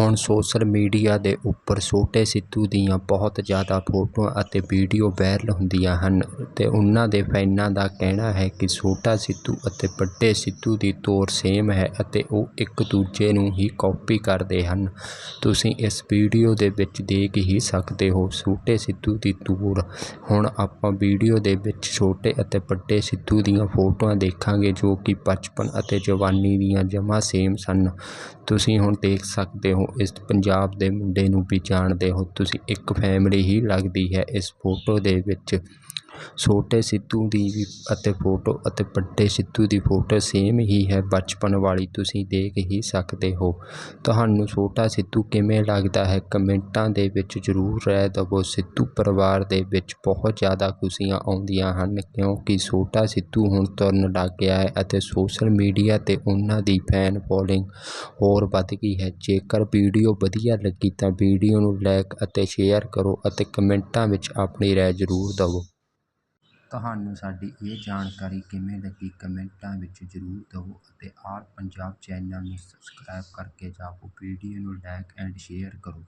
ਹੁਣ social media ਦੇ ਉੱਪਰ ਛੋਟੇ ਸਿੱਧੂ ਦੀਆਂ ਬਹੁਤ ਜ਼ਿਆਦਾ ਫੋਟੋਆਂ ਅਤੇ ਵੀਡੀਓ ਵਾਇਰਲ ਹੁੰਦੀਆਂ ਹਨ ਅਤੇ ਉਹਨਾਂ ਦੇ ਫੈਨਾਂ ਦਾ ਕਹਿਣਾ ਹੈ ਕਿ ਛੋਟਾ ਸਿੱਧੂ ਅਤੇ ਵੱਡੇ ਸਿੱਧੂ ਦੀ ਤੋਰ ਸੇਮ ਹੈ ਅਤੇ ਉਹ ਇੱਕ ਦੂਜੇ ਨੂੰ ਹੀ ਕਾਪੀ ਕਰਦੇ ਹਨ। ਤੁਸੀਂ ਇਸ ਵੀਡੀਓ ਦੇ ਵਿੱਚ ਦੇਖ ਹੀ ਸਕਦੇ ਹੋ ਛੋਟੇ ਸਿੱਧੂ ਦੀ ਤੋਰ। ਹੁਣ ਆਪਾਂ ਵੀਡੀਓ ਦੇ ਵਿੱਚ ਛੋਟੇ ਅਤੇ ਵੱਡੇ ਸਿੱਧੂ ਦੀਆਂ ਫੋਟੋਆਂ ਦੇਖਾਂਗੇ ਜੋ ਕਿ ਬਚਪਨ ਅਤੇ ਜਵਾਨੀ ਦੀਆਂ ਜਮਾਂ ਸੇਮ ਸਨ। ਤੁਸੀਂ ਹੁਣ ਦੇਖ ਸਕਦੇ ਹੋ ਇਸ ਪੰਜਾਬ ਦੇ ਮੁੰਡੇ ਨੂੰ ਵੀ ਜਾਣਦੇ ਹੋ। ਤੁਸੀਂ ਇੱਕ ਫੈਮਿਲੀ ਹੀ ਲੱਗਦੀ ਹੈ ਇਸ ਫੋਟੋ ਦੇ ਵਿੱਚ। ਛੋਟੇ ਸਿੱਧੂ ਦੀ ਵੀ ਅਤੇ ਫੋਟੋ ਅਤੇ ਵੱਡੇ ਸਿੱਧੂ ਦੀ ਫੋਟੋ ਸੇਮ ਹੀ ਹੈ, ਬਚਪਨ ਵਾਲੀ ਤੁਸੀਂ ਦੇਖ ਹੀ ਸਕਦੇ ਹੋ। ਤੁਹਾਨੂੰ ਛੋਟਾ ਸਿੱਧੂ ਕਿਵੇਂ ਲੱਗਦਾ ਹੈ? ਕਮੈਂਟਾਂ ਦੇ ਵਿੱਚ ਜ਼ਰੂਰ ਰਾਏ ਦੇਵੋ। ਸਿੱਧੂ ਪਰਿਵਾਰ ਦੇ ਵਿੱਚ ਬਹੁਤ ਜ਼ਿਆਦਾ ਖੁਸ਼ੀਆਂ ਆਉਂਦੀਆਂ ਹਨ, ਕਿਉਂਕਿ ਛੋਟਾ ਸਿੱਧੂ ਹੁਣ ਤੁਰਨ ਲੱਗ ਗਿਆ ਹੈ ਅਤੇ ਸੋਸ਼ਲ ਮੀਡੀਆ 'ਤੇ ਉਹਨਾਂ ਦੀ ਫੈਨ ਫੋਲੋਇੰਗ ਹੋਰ ਵੱਧ ਗਈ ਹੈ। ਜੇਕਰ ਵੀਡੀਓ ਵਧੀਆ ਲੱਗੀ ਤਾਂ ਵੀਡੀਓ ਨੂੰ ਲਾਈਕ ਅਤੇ ਸ਼ੇਅਰ ਕਰੋ ਅਤੇ ਕਮੈਂਟਾਂ ਵਿੱਚ ਆਪਣੀ ਰਾਏ ਜ਼ਰੂਰ ਦੇਵੋ। ਤੁਹਾਨੂੰ ਸਾਡੀ ਇਹ ਜਾਣਕਾਰੀ ਕਿਵੇਂ ਲੱਗੀ ਕਮੈਂਟਾਂ ਵਿੱਚ ਜ਼ਰੂਰ ਦਿਓ ਅਤੇ ਆਲ ਪੰਜਾਬ ਚੈਨਲ ਨੂੰ ਸਬਸਕ੍ਰਾਈਬ ਕਰਕੇ ਜਾਵੋ, ਵੀਡੀਓ ਨੂੰ ਲਾਈਕ ਐਂਡ ਸ਼ੇਅਰ ਕਰੋ।